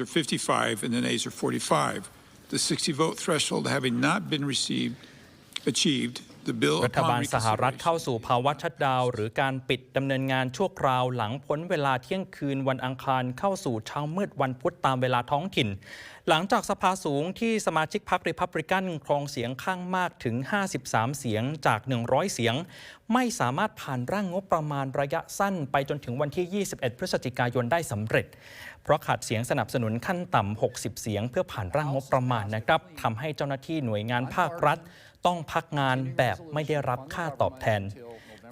are 55 and the nays are 45. The 60 vote threshold having not been received, achieved, รัฐบา upon ลสหรัฐ reconsideration เข้าสู่ภาวะชัดดาวน์หรือการปิดดำเนินงานชั่วคราวหลังพ้นเวลาเที่ยงคืนวันอังคารเข้าสู่เช้ามืดวันพุธตามเวลาท้องถิ่น หลังจากสภาสูงที่สมาชิกพรรคริพับริกันครองเสียงข้างมากถึง 53 เสียงจาก 100 เสียง ไม่สามารถผ่านร่างงบประมาณระยะสั้นไปจนถึงวันที่ 21 พฤศจิกายนได้สำเร็จ เพราะขาดเสียงสนับสนุนขั้นต่ำ60 เสียง เพื่อผ่านร่างงบประมาณนะครับทำให้เจ้าหน้าที่หน่วยงานภาครัฐ ต้องพักงานแบบไม่ได้รับค่าตอบแทน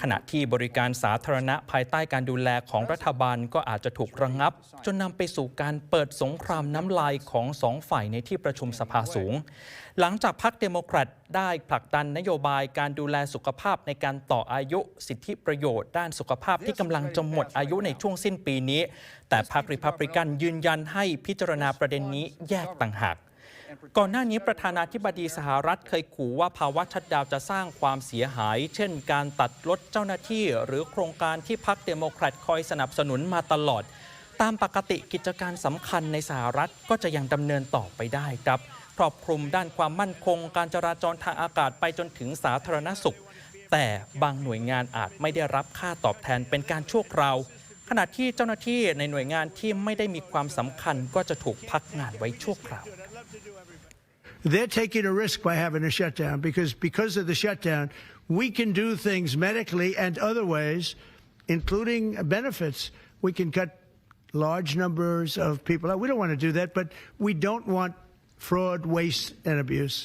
ขณะที่บริการสาธารณะภายใต้การดูแลของรัฐบาลก็อาจจะถูกระงับ จนนำไปสู่การเปิดสงครามน้ำลายของสองฝ่ายในที่ประชุมสภาสูง หลังจากพรรคเดโมแครตได้ผลักดันนโยบายการดูแลสุขภาพในการต่ออายุสิทธิประโยชน์ ด้านสุขภาพที่กำลังจะหมดอายุในช่วงสิ้นปีนี้ แต่พรรคริพับริกันยืนยันให้พิจารณาประเด็นนี้แยกต่างหาก ก่อนหน้านี้ประธานาธิบดีสหรัฐเคยขู่ว่าภาวะชัดดาวจะสร้างความเสียหาย เช่น การตัดลดเจ้าหน้าที่ หรือโครงการที่พรรคเดโมแครตคอยสนับสนุนมาตลอด ตามปกติกิจการสำคัญในสหรัฐก็จะยังดำเนินต่อไปได้ครับครอบคลุมด้านความมั่นคง การจราจรทางอากาศไปจนถึงสาธารณสุข แต่บางหน่วยงานอาจไม่ได้รับค่าตอบแทนเป็นการชั่วคราว ขณะที่เจ้าหน้าที่ในหน่วยงานที่ไม่ได้มีความสำคัญก็จะถูกพักงานไว้ชั่วคราว They're taking a risk by having a shutdown because because of the shutdown, we can do things medically and other ways, including benefits. We can cut large numbers of people out. We don't want to do that, but we don't want fraud, waste, and abuse.